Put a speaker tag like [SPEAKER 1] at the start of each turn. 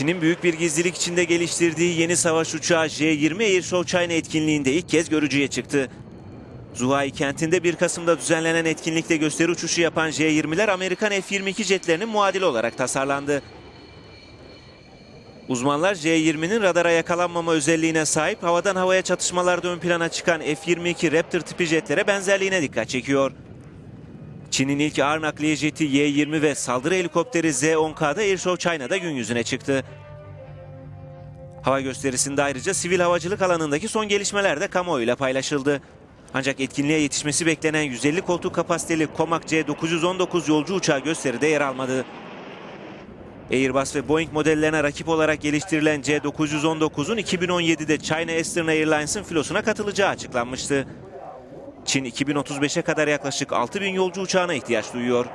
[SPEAKER 1] Çin'in büyük bir gizlilik içinde geliştirdiği yeni savaş uçağı J-20 Air Show China etkinliğinde ilk kez görücüye çıktı. Zhuhai kentinde 1 Kasım'da düzenlenen etkinlikte gösteri uçuşu yapan J-20'ler Amerikan F-22 jetlerinin muadili olarak tasarlandı. Uzmanlar J-20'nin radara yakalanmama özelliğine sahip havadan havaya çatışmalarda ön plana çıkan F-22 Raptor tipi jetlere benzerliğine dikkat çekiyor. Çin'in ilk ağır nakliye jeti Y-20 ve saldırı helikopteri Z-10K'da Airshow China'da gün yüzüne çıktı. Hava gösterisinde ayrıca sivil havacılık alanındaki son gelişmeler de kamuoyuyla paylaşıldı. Ancak etkinliğe yetişmesi beklenen 150 koltuk kapasiteli Comac C919 yolcu uçağı gösteride yer almadı. Airbus ve Boeing modellerine rakip olarak geliştirilen C919'un 2017'de China Eastern Airlines'ın filosuna katılacağı açıklanmıştı. Çin 2035'e kadar yaklaşık 6000 yolcu uçağına ihtiyaç duyuyor.